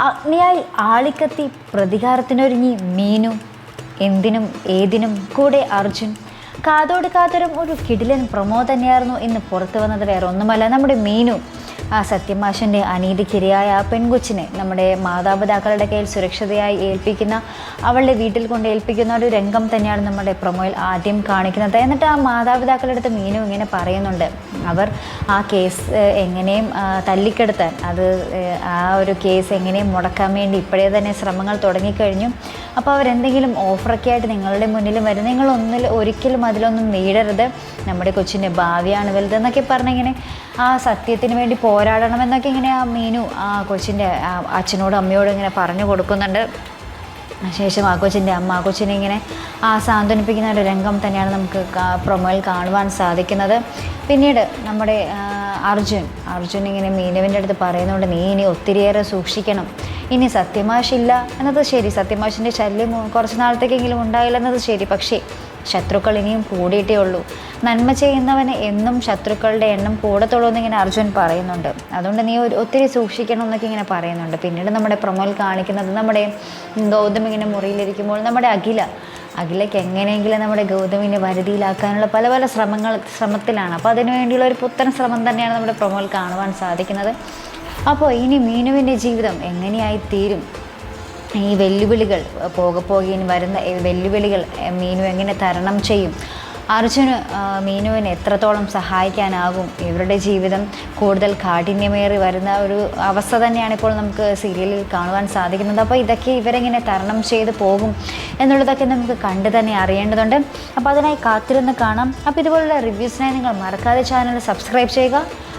അഗ്നിയായി ആളിക്കത്തി പ്രതികാരത്തിനൊരുങ്ങി മീനു. എന്തിനും ഏതിനും കൂടെ അർജുൻ. കാതോട് കാതോരം ഒരു കിടിലൻ പ്രമോ തന്നെയായിരുന്നു ഇന്ന് പുറത്തു വന്നത്. വേറെ ഒന്നുമല്ല നമ്മുടെ മീനു. ആ സത്യമാഷന്റെ അനീതിക്കിരയായ ആ പെൺകൊച്ചിനെ നമ്മുടെ മാതാപിതാക്കളുടെ കയ്യിൽ സുരക്ഷിതയായി ഏൽപ്പിക്കുന്ന അവളുടെ വീട്ടിൽ കൊണ്ട് ഏൽപ്പിക്കുന്ന ഒരു രംഗം തന്നെയാണ് നമ്മുടെ പ്രൊമോയിൽ ആദ്യം കാണിക്കുന്നത്. എന്നിട്ട് ആ മാതാപിതാക്കളുടെ അടുത്ത് മീനു ഇങ്ങനെ പറയുന്നുണ്ട്. അവർ ആ കേസ് എങ്ങനെയും തല്ലിക്കെടുത്താൻ അത് ആ ഒരു കേസ് എങ്ങനെയും മുടക്കാൻ വേണ്ടി ഇപ്പോഴേ തന്നെ ശ്രമങ്ങൾ തുടങ്ങിക്കഴിഞ്ഞു. അപ്പോൾ അവരെന്തെങ്കിലും ഓഫറൊക്കെ ആയിട്ട് നിങ്ങളുടെ മുന്നിൽ വരും. നിങ്ങളൊന്നിൽ ഒരിക്കലും അതിലൊന്നും നേടരുത്. നമ്മുടെ കൊച്ചിന്റെ ഭാവിയാണ് വലുതെന്നൊക്കെ പറഞ്ഞിങ്ങനെ ആ സത്യത്തിന് വേണ്ടി പോരാടണമെന്നൊക്കെ ഇങ്ങനെ ആ മീനു ആ കൊച്ചിന്റെ അച്ഛനോടും അമ്മയോടും ഇങ്ങനെ പറഞ്ഞു കൊടുക്കുന്നുണ്ട്. ശേഷം ആ കൊച്ചിന്റെ അമ്മ ആ കൊച്ചിനെ ഇങ്ങനെ ആ സാന്ത്വനിപ്പിക്കുന്ന ഒരു രംഗം തന്നെയാണ് നമുക്ക് പ്രൊമോയിൽ കാണുവാൻ സാധിക്കുന്നത്. പിന്നീട് നമ്മുടെ അർജുൻ അർജുൻ ഇങ്ങനെ മീനുവിന്റെ അടുത്ത് പറയുന്നുണ്ട് നീ ഇനി ഒത്തിരിയേറെ സൂക്ഷിക്കണം. ഇനി സത്യമാഷില്ല എന്നത് ശരി. സത്യമാഷിന്റെ ശല്യം കുറച്ച് നാളത്തേക്കെങ്കിലും ഉണ്ടായില്ല എന്നത് ശരി. പക്ഷേ ശത്രുക്കൾ ഇനിയും കൂടിയിട്ടേ ഉള്ളൂ. നന്മ ചെയ്യുന്നവന് എന്നും ശത്രുക്കളുടെ എണ്ണം കൂടത്തുള്ളൂ എന്നിങ്ങനെ അർജുൻ പറയുന്നുണ്ട്. അതുകൊണ്ട് നീ ഒത്തിരി സൂക്ഷിക്കണം എന്നൊക്കെ ഇങ്ങനെ പറയുന്നുണ്ട്. പിന്നീട് നമ്മുടെ പ്രൊമോയിൽ കാണിക്കുന്നത് നമ്മുടെ ഗൗതം ഇങ്ങനെ മുറിയിലിരിക്കുമ്പോൾ നമ്മുടെ അഖില. അഖിലയ്ക്ക് എങ്ങനെയെങ്കിലും നമ്മുടെ ഗൗതമിനെ വരുതിയിലാക്കാനുള്ള പല പല ശ്രമങ്ങൾ ശ്രമത്തിലാണ്. അപ്പോൾ അതിനുവേണ്ടിയുള്ള ഒരു പുത്തൻ ശ്രമം തന്നെയാണ് നമ്മുടെ പ്രൊമോയിൽ കാണുവാൻ സാധിക്കുന്നത്. അപ്പോൾ ഇനി മീനുവിന്റെ ജീവിതം എങ്ങനെയായി തീരും ഈ വെല്ലുവിളികൾ പോകെ പോകെ ഇനി വരുന്ന വെല്ലുവിളികൾ മീനു എങ്ങനെ തരണം ചെയ്യും? അർജുന് മീനുവിനെ എത്രത്തോളം സഹായിക്കാനാകും? ഇവരുടെ ജീവിതം കൂടുതൽ കാഠിന്യമേറി വരുന്ന ഒരു അവസ്ഥ തന്നെയാണ് ഇപ്പോൾ നമുക്ക് സീരിയലിൽ കാണുവാൻ സാധിക്കുന്നത്. അപ്പോൾ ഇതൊക്കെ ഇവരെങ്ങനെ തരണം ചെയ്ത് പോകും എന്നുള്ളതൊക്കെ നമുക്ക് കണ്ട് തന്നെ അറിയേണ്ടതുണ്ട്. അപ്പോൾ അതിനായി കാത്തിരുന്ന് കാണാം. അപ്പോൾ ഇതുപോലുള്ള റിവ്യൂസിനായി നിങ്ങൾ മറക്കാതെ ചാനൽ സബ്സ്ക്രൈബ് ചെയ്യുക.